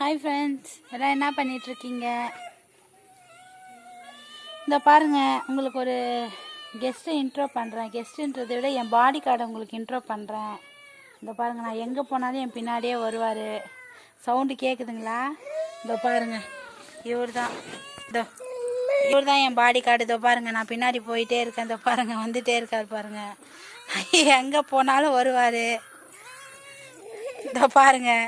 Hi friends எல்லாம் என்ன பண்ணிகிட்ருக்கீங்க இந்த பாருங்கள் உங்களுக்கு ஒரு கெஸ்ட்டை இன்ட்ரோ பண்ணுறேன் கெஸ்ட்டுன்றதை விட என் பாடி கார்டை உங்களுக்கு இன்ட்ரோ பண்ணுறேன் இந்த பாருங்கள் நான் எங்கே போனாலும் என் பின்னாடியே வருவார். சவுண்டு கேட்குதுங்களா இதோ பாருங்க இவர் தான் இதோ இவர் தான் என் பாடி கார்டு இதோ பாருங்கள் நான் பின்னாடி போயிட்டே இருக்கேன். இதோ பாருங்கள் வந்துட்டே இருக்கார் பாருங்கள் எங்கே போனாலும் வருவார். இதோ பாருங்கள்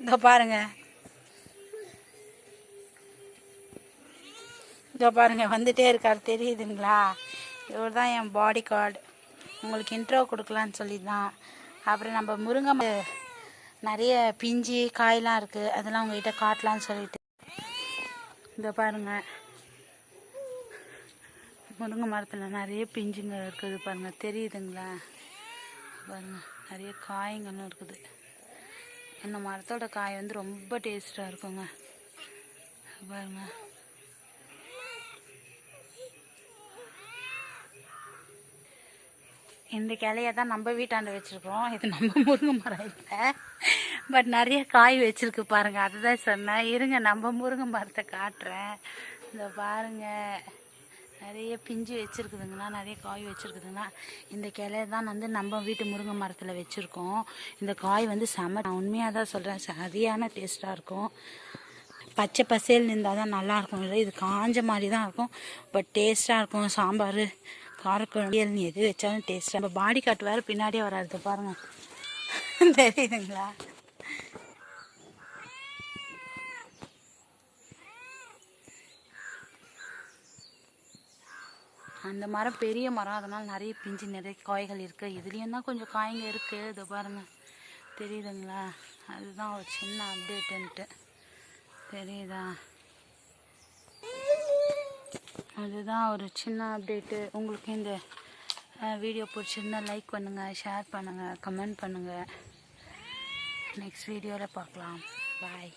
இதோ பாருங்க. இதோ பாருங்க வந்துட்டே இருக்கார். தெரியுதுங்களா? இவர் தான் என் பாடி கார்டு உங்களுக்கு இன்ட்ரோ கொடுக்கலான்னு சொல்லி தான் அப்புறம் நம்ம முருங்கை ம- நிறைய பிஞ்சு காயெலாம் இருக்குது அதெல்லாம் உங்ககிட்ட காட்டலான்னு சொல்லிட்டு. இதோ பாருங்க. முருங்கை மரத்தில் நிறைய பிஞ்சுங்க இருக்குது பாருங்கள் தெரியுதுங்களா? பாருங்கள் நிறைய காய்ங்களும் இருக்குது. இந்த மரத்தோட காய் வந்து ரொம்ப டேஸ்ட்டாக இருக்குங்க. பாருங்க. இந்த கிளையை தான் நம்ம வீட்டாண்ட வச்சுருக்கோம் இது நம்ம முருங்கை மரம் இல்லை. பட் நிறைய காய் வச்சிருக்கு பாருங்க. அதுதான் சொன்னேன். இருங்க நம்ம முருங்கை மரத்தை காட்டுறேன். இந்த பாருங்க. நிறைய பிஞ்சு வச்சுருக்குதுங்கண்ணா நிறைய காய் வச்சுருக்குதுங்கண்ணா இந்த கிளைய தான் வந்து நம்ம வீட்டு முருங்கை மரத்தில் வச்சுருக்கோம். இந்த காய் வந்து செம நான் உண்மையாக தான் சொல்கிறேன் சரியான டேஸ்ட்டாக இருக்கும். பச்சை பசேல் இருந்தால் தான் நல்லாயிருக்கும் இல்லை இது காஞ்ச மாதிரி தான் இருக்கும். பட் டேஸ்ட்டாக இருக்கும். சாம்பார் காரக்குழம்பு நீ எது வச்சாலும் டேஸ்ட்டாக நம்ம பாடி காட்டு வேறு பின்னாடியே வராது பாருங்கள் தெரியுதுங்களா? அந்த மரம் பெரிய மரம் அதனால் நிறைய பிஞ்சு நிறைய காய்கள் இருக்குது இதுலேயும் தான் கொஞ்சம் காய்ங்க இருக்குது இது பாருங்க. தெரியுதுங்களா? அதுதான் ஒரு சின்ன அப்டேட்டுன்ட்டு தெரியுதா? அதுதான் ஒரு சின்ன அப்டேட்டு உங்களுக்கு இந்த வீடியோ பிடிச்சிருந்தா லைக் பண்ணுங்கள் ஷேர் பண்ணுங்கள் கமெண்ட் பண்ணுங்கள் நெக்ஸ்ட் வீடியோவில் பார்க்கலாம். பாய்